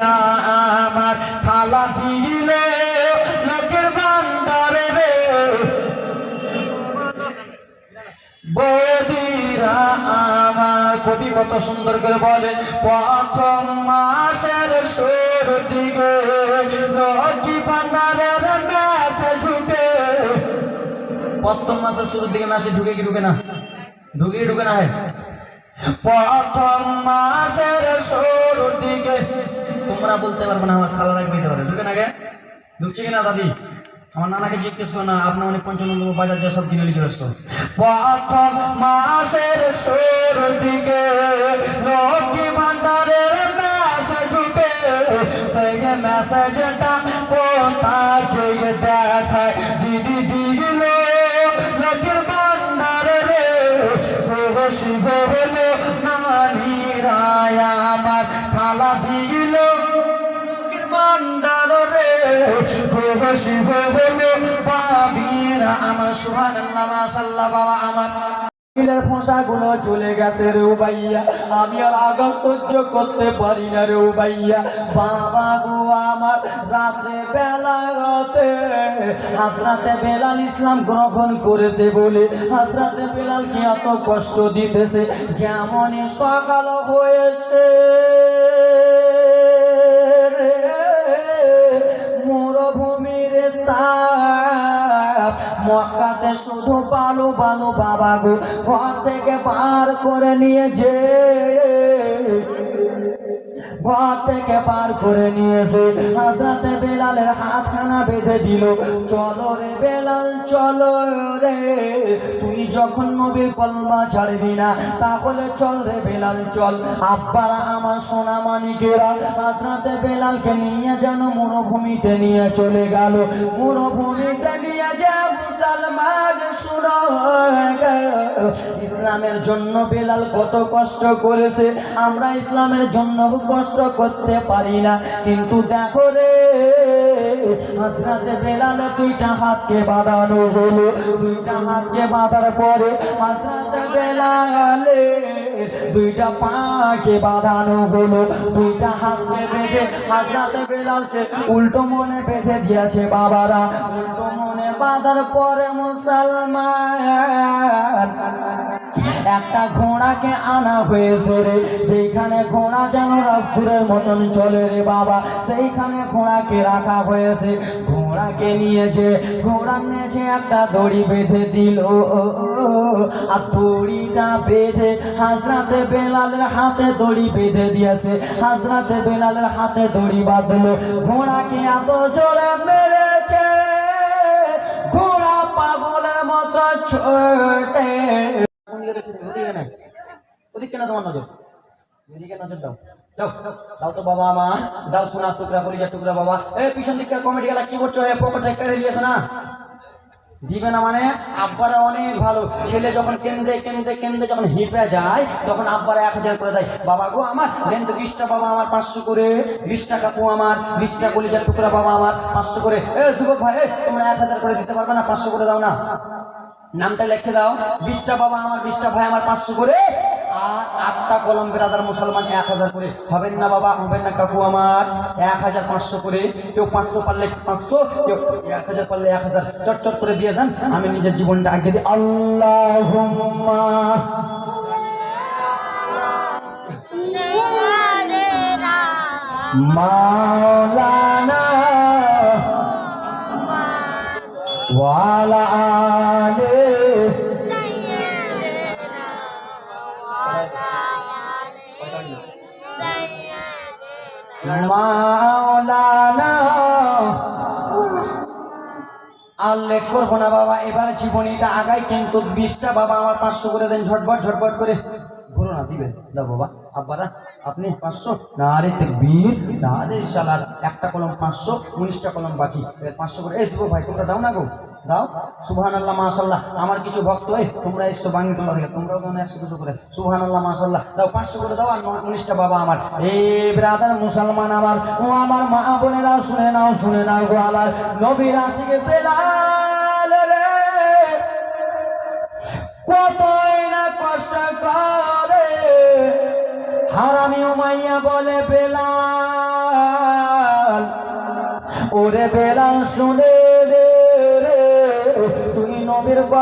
আমার খালা দিল লোকের ভান্ডারে রে। বৌদিরা আমার কবি কত সুন্দর করে বলে, প্রথম মাসের শুরু দিকে লক্ষ্মী ভান্ডারের ঢুকে প্রথম মাসের শুরুর দিকে মেসেজ ঢুকে কি ঢুকে না? ঢুকে কি ঢুকে না প্রথম মাসের শুরুর তোমরা বলতে পারবে না, আমার খালা রাখবে দিতে পারে ঢুকে না গে? ঢুকছে কিনা দাদি? আমার নানাকে জিজ্ঞেস করো না আপনার অনেক পঞ্চান্ন বাজার যা সব কিনে লিখে প্রথম মাসের শুরুর দিকে লক্ষ্মী ভান্ডারের মেসেজ ঢুকে সেই মেসেজটা কোথাকে দেখায়? দিদি দিল লক্ষ্মীর ভান্ডারে রে শিব হলো নানি রায় আমার। খালা দিল রে শিব বাবিরা আমার সুহান আল্লাহ মাশাল্লাহ বাবা আমার দিলের চলে গেছে রে ভাইয়া আমি আর আগাম সহ্য করতে পারি না রে ভাইয়া বাবা গো আমার, রাত্রে বেলাতে, হাজরাতে বেলাল ইসলাম গ্রহণ করেছে বলে। হাজরাতে বেলাল কি এত কষ্ট দিতেছে? যেমনই সকাল হয়েছে। মক্কাতে শুধু বালু বালু বাবা গো ঘর থেকে বার করে নিয়েছে। ঘর থেকে বার করে নিয়েছে। হাজরাতে বেলালের হাতখানা বেঁধে দিল। চলো রে বেলাল, চলো রে, তুই যখন নবীর কলমা ছাড়বি না, তাহলে চল রে বেলাল, চল। আব্বারা আমার সোনা মানিকেরা হাজরাতে বেলালকে নিয়ে যেন মরুভূমিতে নিয়ে চলে গেল। মরুভূমিতে ইসলামের জন্য বেলাল কত কষ্ট করেছে, আমরা ইসলামের জন্য কষ্ট করতে পারি না। কিন্তু দেখো রে বেলালে দুইটা হাতকে বাঁধানো হলো। দুইটা হাতকে বাঁধার পরে হাজরাতে বেলালে দুইটা পাকে বাঁধানো হলো। দুইটা হাতকে বেঁধে হাজরাতে বেলালকে উল্টো মনে বেঁধে দিয়েছে বাবারা। উল্টো বাঁধার পরে মুসলমান। একটা ঘোড়াকে আনা হয়েছে রে, যেখানে ঘোড়া যেন রাস্তুরের মতন চলে রে বাবা, সেইখানে ঘোড়াকে রাখা হয়েছে। ঘোড়াকে নিয়েছে ঘোড়া নিয়েছে একটা দড়ি বেঁধে দিল। আর দড়িটা বেঁধে হাজরাতে বেলালের হাতে দড়ি বেঁধে দিয়েছে। হাজরাতে বেলালের হাতে দড়ি বাঁধলো। ঘোড়াকে এত জোরে দিবে না মানে? আব্বারা অনেক ভালো। ছেলে যখন কেন্দ্রে কেন্দ্রে কেন্দ্রে যখন হিপে যায়, তখন আব্বারা এক হাজার করে দেয়। বাবা গো আমার দেন বিশটা বাবা আমার, পাঁচশো করে। বিশটা কাকু আমার, বিশটা কলিজার টুকরা বাবা আমার, পাঁচশো করে। এ, যুবক ভাই তোমরা এক হাজার করে দিতে পারবে না? পাঁচশো করে দাও না? নামটা লিখে দাও। বিশটা বাবা আমার বিশটা ভাই আমার পাঁচশো করে। আর আটটা কলম বেরাদার মুসলমান এক হাজার করে। হবেন না বাবা হবেন না কাকু আমার। এক হাজার পাঁচশো করে। কেউ পাঁচশো পারলে পাঁচশো কেউ এক হাজার পারলে এক হাজার। চটচট করে দিয়ে যান আমি নিজের জীবনটা আগে দিই। আল্লাহ মাওলানা। ওয়ালা মাওলানা। আর লেট করব না বাবা, এবার জীবনীটা আগাই, কিন্তু বিশটা বাবা আমার পাঁচশো করে দেন, ঝটপট ঝটপট করে। ঘুরো না, দিবেন। দাও বাবা, আব্বারা, আপনি পাঁচশো। না রে বীর না রে সালাদ একটা কলম পাঁচশো, উনিশটা কলম বাকি। এবার পাঁচশো করে এই দেবো ভাই, তোমরা দাও না গো। দাও। সুবহান আল্লাহ মাশাল্লাহ আমার কিছু ভক্ত, এই, তোমরা এসছো বাঙি তোলা থেকে তোমরাও দাও না একশো দুশো করে। সুবহান আল্লাহ মাশাল্লাহ দাও, পাঁচশো করে দাও, আর উনিশটা বাবা আমার। এ ব্রাদার মুসলমান আমার। ও আমার মা বোনেরাও শুনে নাও শুনে নাও গো আমার নবীর আশিকে বেলাল রে। কতই না কষ্ট করে। হারামি উমাইয়া বলে বেলাল। ওরে বেলাল, শুনে নবীর গল্প